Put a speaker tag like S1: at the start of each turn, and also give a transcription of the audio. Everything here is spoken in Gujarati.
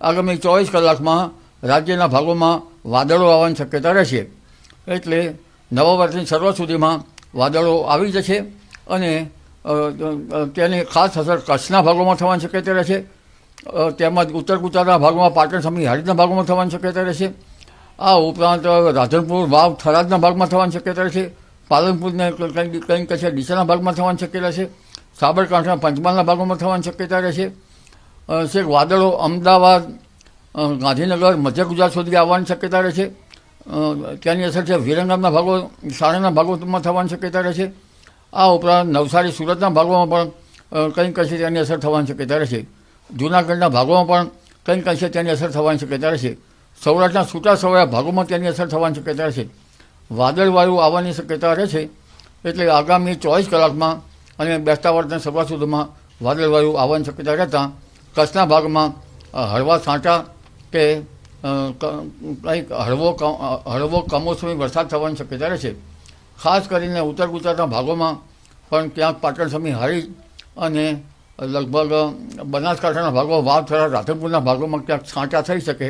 S1: આગામી ચોવીસ કલાકમાં રાજ્યના ભાગોમાં વાદળો આવવાની શક્યતા રહેશે. એટલે નવા વર્ષની શરૂઆત સુધીમાં વાદળો આવી જશે અને તેની ખાસ અસર કચ્છના ભાગોમાં થવાની શક્યતા રહેશે. તેમજ ઉત્તર ગુજરાતના ભાગોમાં પાટણ સમી હરિદના ભાગોમાં થવાની શક્યતા રહેશે. આ ઉપરાંત રાધનપુર, વાવ, થરાદના ભાગમાં થવાની શક્યતા રહેશે. પાલનપુરને કંઈક કંઈક કશે ડીસાના ભાગમાં થવાની શક્યતા રહેશે. સાબરકાંઠાના પંચમહાલના ભાગોમાં થવાની શક્યતા રહેશે. અ, વાદળો અમદાવાદ ગાંધીનગર મધ્ય ગુજરાત સુધી આવવાની શક્યતા રહેશે છે. ત્યાંની અસર છે વિરંગામના ભાગો સાણંદના ભાગોમાં થવાની શક્યતા રહેશે આ ઉપરાંત નવસારી સુરતના ભાગોમાં પણ કંઈક કશે તેની અસર થવાની શક્યતા રહેશે જૂનાગઢના ભાગોમાં પણ કંઈક કશે તેની અસર થવાની શક્યતા રહેશે સૌરાષ્ટ્રના છૂટા છવાયા ભાગોમાં તેની અસર થવાની શક્યતા રહેશે વાદળવાયુ આવવાની શક્યતા રહેશે એટલે આગામી ચોવીસ કલાકમાં અને બેસતા વર્ષના સભા સુધીમાં વાદળવાયુ આવવાની શક્યતા રહેતા કચ્છના ભાગમાં હળવા છાંટા કે કંઈક હળવો હળવો કમોસમી વરસાદ થવાની શક્યતા રહેશે ખાસ કરીને ઉત્તર ગુજરાતના ભાગોમાં પણ ક્યાંક પાટણ સમી હારી અને લગભગ બનાસકાંઠાના ભાગો વાવ થયા રાધનપુરના ભાગોમાં ક્યાંક છાંટા થઈ શકે.